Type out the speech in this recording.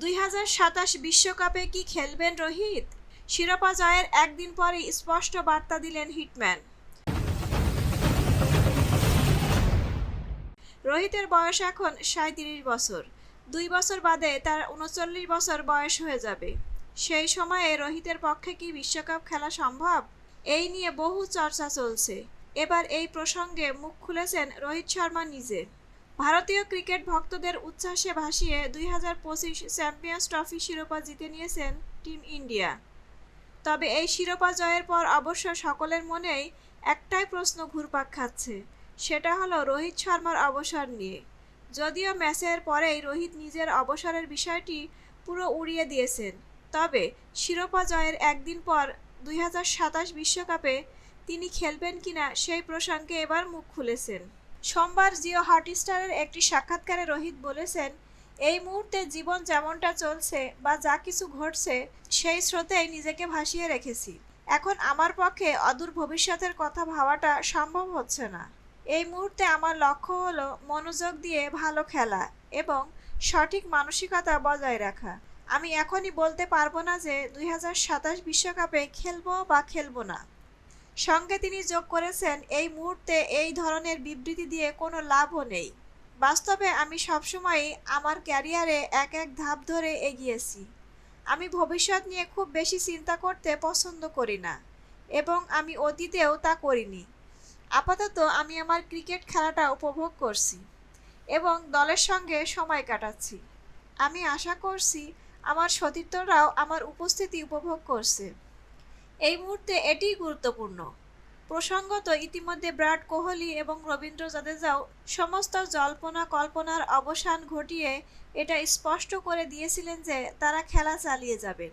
দুই বিশ্বকাপে কি খেলবেন রোহিত? শিরোপা জয়ের একদিন পরেই স্পষ্ট বার্তা দিলেন হিটম্যান। রোহিতের বয়স এখন সাঁত্রিশ বছর। দুই বছর বাদে তার উনচল্লিশ বছর বয়স হয়ে যাবে। সেই সময়ে রোহিতের পক্ষে কি বিশ্বকাপ খেলা সম্ভব? এই নিয়ে বহু চর্চা চলছে। এবার এই প্রসঙ্গে মুখ খুলেছেন রোহিত শর্মা নিজে। ভারতীয় ক্রিকেট ভক্তদের উচ্ছ্বাসে ভাসিয়ে দুই হাজার পঁচিশ চ্যাম্পিয়ন্স ট্রফি শিরোপা জিতে নিয়েছেন টিম ইন্ডিয়া। তবে এই শিরোপা জয়ের পর অবশ্য সকলের মনেই একটাই প্রশ্ন ঘুরপাক খাচ্ছে, সেটা হলো রোহিত শর্মার অবসর নিয়ে। যদিও ম্যাচের পরেই রোহিত নিজের অবসরের বিষয়টি পুরো উড়িয়ে দিয়েছেন, তবে শিরোপা জয়ের একদিন পর দুই বিশ্বকাপে তিনি খেলবেন কিনা সেই প্রসঙ্গে এবার মুখ খুলেছেন। সোমবার জিও হটস্টারের একটি সাক্ষাৎকারে রোহিত বলেছেন, এই মুহূর্তে জীবন যেমনটা চলছে বা যা কিছু ঘটছে, সেই স্রোতেই নিজেকে ভাসিয়ে রেখেছি। এখন আমার পক্ষে অদূর ভবিষ্যতের কথা ভাবাটা সম্ভব হচ্ছে না। এই মুহূর্তে আমার লক্ষ্য হলো মনোযোগ দিয়ে ভালো খেলা এবং সঠিক মানসিকতা বজায় রাখা। আমি এখনই বলতে পারব না যে দুই বিশ্বকাপে খেলব বা খেলব না। সঙ্গে তিনি যোগ করেছেন, এই মুহূর্তে এই ধরনের বিবৃতি দিয়ে কোনো লাভও নেই। বাস্তবে আমি সবসময়ই আমার ক্যারিয়ারে এক এক ধাপ ধরে এগিয়েছি। আমি ভবিষ্যৎ নিয়ে খুব বেশি চিন্তা করতে পছন্দ করি না এবং আমি অতীতেও তা করিনি। আপাতত আমি আমার ক্রিকেট খেলাটা উপভোগ করছি এবং দলের সঙ্গে সময় কাটাচ্ছি। আমি আশা করছি আমার সতীর্থরাও আমার উপস্থিতি উপভোগ করছে। এই মুহূর্তে এটিই গুরুত্বপূর্ণ। প্রসঙ্গত, ইতিমধ্যে বিরাট কোহলি এবং রবীন্দ্র জাদেজাও সমস্ত জল্পনা কল্পনার অবসান ঘটিয়ে এটা স্পষ্ট করে দিয়েছিলেন যে তারা খেলা চালিয়ে যাবেন।